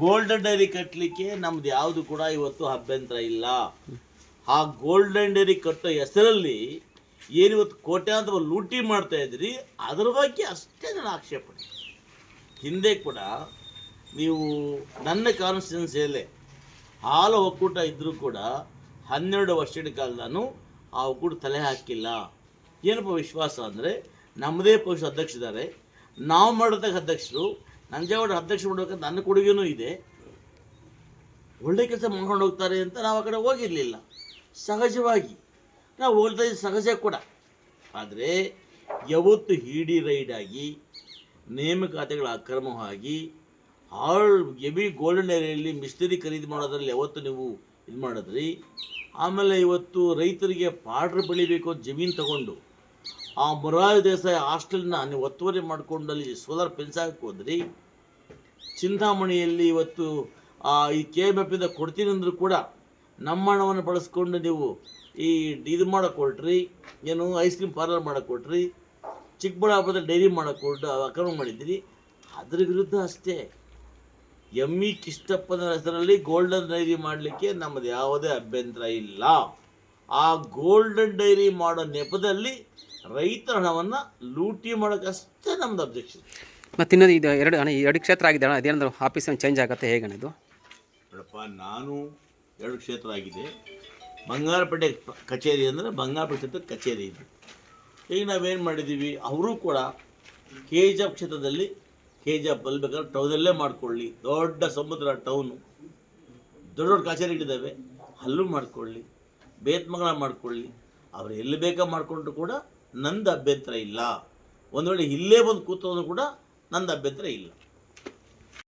Golden dairy ಕಟ್ಟಲಿಕ್ಕೆ ನಮ್ದು ಯಾವುದು ಕೂಡ ಇವತ್ತು ಅಭ್ಯಂತರ ಇಲ್ಲ. ಆ ಗೋಲ್ಡನ್ ಡೈರಿ ಕಟ್ಟೋ ಹೆಸರಲ್ಲಿ ಏನಿವತ್ತು ಕೋಟ್ಯಾಂತರ ಲೂಟಿ ಮಾಡ್ತಾ ಇದ್ರಿ, ಅದರ ಬಗ್ಗೆ ಅಷ್ಟೇ ನನ್ನ ಆಕ್ಷೇಪಣೆ. ಹಿಂದೆ ಕೂಡ ನೀವು ನನ್ನ ಕಾನ್ಸ್ಟಿಟ್ಯೂನ್ಸಿಯಲ್ಲೇ ಹಾಲು ಒಕ್ಕೂಟ ಇದ್ದರೂ ಕೂಡ ಹನ್ನೆರಡು ವರ್ಷದ ಕಾಲ ನಾನು ಆ ಒಕ್ಕೂಟ ತಲೆ ಹಾಕಿಲ್ಲ. ಏನಪ್ಪ ವಿಶ್ವಾಸ ಅಂದರೆ ನಮ್ಮದೇ ಪಕ್ಷ ಅಧ್ಯಕ್ಷರಿದ್ದಾರೆ. ನಾವು ಮಾಡಿದಾಗ ಅಧ್ಯಕ್ಷರು ನಂಜೇಗೌಡ ಅಧ್ಯಕ್ಷ ಮಾಡಬೇಕಂತ ನನ್ನ ಕೊಡುಗೆನೂ ಇದೆ. ಒಳ್ಳೆ ಕೆಲಸ ಮಾಡ್ಕೊಂಡು ಹೋಗ್ತಾರೆ ಅಂತ ನಾವು ಆ ಕಡೆ ಹೋಗಿರಲಿಲ್ಲ. ಸಹಜವಾಗಿ. ನಾವು ಹೋಗ್ತಾ ಇದ್ದು ಸಹಜ ಕೂಡ. ಆದರೆ ಯಾವತ್ತು ಹಿಡಿ ರೈಡ್ ಆಗಿ, ನೇಮಕಾತಿಗಳ ಅಕ್ರಮವಾಗಿ ಹಾಳ್ ಎವಿ ಗೋಲ್ಡನ್ ಏರಿಯಲ್ಲಿ ಮಿಸ್ಟರಿ ಖರೀದಿ ಮಾಡೋದ್ರಲ್ಲಿ ಯಾವತ್ತು ನೀವು ಇದು ಮಾಡಿದ್ರಿ? ಆಮೇಲೆ ಇವತ್ತು ರೈತರಿಗೆ ಪಾಡ್ರ್ ಬೆಳಿಬೇಕು ಅಂತ ಜಮೀನು ತಗೊಂಡು ಆ ಮುರಾರಿ ದೇಸಾಯಿ ಹಾಸ್ಟೆಲ್ನ ನೀವು ಒತ್ತುವರಿ ಮಾಡಿಕೊಂಡು ಅಲ್ಲಿ ಸೋಲಾರ್ ಪೆನ್ಸಾಕಕ್ಕೆ ಹೋದ್ರಿ. ಚಿಂತಾಮಣಿಯಲ್ಲಿ ಇವತ್ತು ಆ, ಈ ಕೆ ಎಂ ಎಫಿಂದ ಕೊಡ್ತೀನಿ ಅಂದರೂ ಕೂಡ ನಮ್ಮ ಹಣವನ್ನು ಬಳಸ್ಕೊಂಡು ನೀವು ಈ ಇದು ಮಾಡಕ್ಕೆ ಕೊಟ್ರಿ ಏನು ಐಸ್ ಕ್ರೀಮ್ ಪಾರ್ಲರ್ ಮಾಡಕ್ಕೆ ಚಿಕ್ಕಬಳ್ಳಾಪುರದಲ್ಲಿ ಚಿಕ್ಕಬಳ್ಳಾಪುರದ ಡೈರಿ ಮಾಡಕ್ಕೆ ಕೊಟ್ಟು ಅಕ್ರಮ ಮಾಡಿದ್ದೀರಿ. ಅದ್ರ ವಿರುದ್ಧ ಅಷ್ಟೇ. ಎಂ ಇ ಕಿಷ್ಟಪ್ಪನ ಹೆಸರಲ್ಲಿ ಗೋಲ್ಡನ್ ಡೈರಿ ಮಾಡಲಿಕ್ಕೆ ನಮ್ಮದು ಯಾವುದೇ ಅಭ್ಯಂತರ ಇಲ್ಲ. ಆ ಗೋಲ್ಡನ್ ಡೈರಿ ಮಾಡೋ ನೆಪದಲ್ಲಿ ರೈತರ ಹಣವನ್ನು ಲೂಟಿ ಮಾಡೋಕ್ಕಷ್ಟೇ ನಮ್ದು ಅಬ್ಜೆಕ್ಷನ್ ಮತ್ತೆ ಇನ್ನೊಂದು ಇದು ಎರಡು ಅಣ್ಣ ಎರಡು ಕ್ಷೇತ್ರ ಆಗಿದೆ ಅಣ್ಣ. ಅದೇನಂದ್ರೆ ಆಫೀಸ್ ಚೇಂಜ್ ಆಗುತ್ತೆ ಹೇಗೆ ಅಣ್ಣ ಇದು? ನೋಡಪ್ಪ ನಾನು ಎರಡು ಕ್ಷೇತ್ರ ಆಗಿದೆ. ಬಂಗಾರಪೇಟೆ ಕಚೇರಿ ಅಂದರೆ ಬಂಗಾರಪೇಟೆ ಕ್ಷೇತ್ರದ ಕಚೇರಿ ಇದೆ. ಈಗ ನಾವೇನು ಮಾಡಿದ್ದೀವಿ ಅವರು ಕೂಡ ಕೆ ಜಿ ಎಫ್ ಕ್ಷೇತ್ರದಲ್ಲಿ ಕೆ ಜಿ ಎಫ್ ಬೇಕಾದ್ರೆ ಟೌನಲ್ಲೇ ಮಾಡಿಕೊಳ್ಳಿ. ದೊಡ್ಡ ಸಮುದ್ರ ಟೌನು ದೊಡ್ಡ ದೊಡ್ಡ ಕಚೇರಿಗಳಿದ್ದಾವೆ. ಅಲ್ಲೂ ಮಾಡಿಕೊಳ್ಳಿ. ಬೇತ್ಮಗಳ ಮಾಡ್ಕೊಳ್ಳಿ. ಅವ್ರು ಎಲ್ಲಿ ಬೇಕಾ ಮಾಡಿಕೊಂಡ್ರು ಕೂಡ ನಂದು ಅಭ್ಯಂತರ ಇಲ್ಲ. ಒಂದು ವೇಳೆ ಇಲ್ಲೇ ಬಂದು ಕೂತವನು ಕೂಡ ನಂದು ಅಭ್ಯಂತರ ಇಲ್ಲ.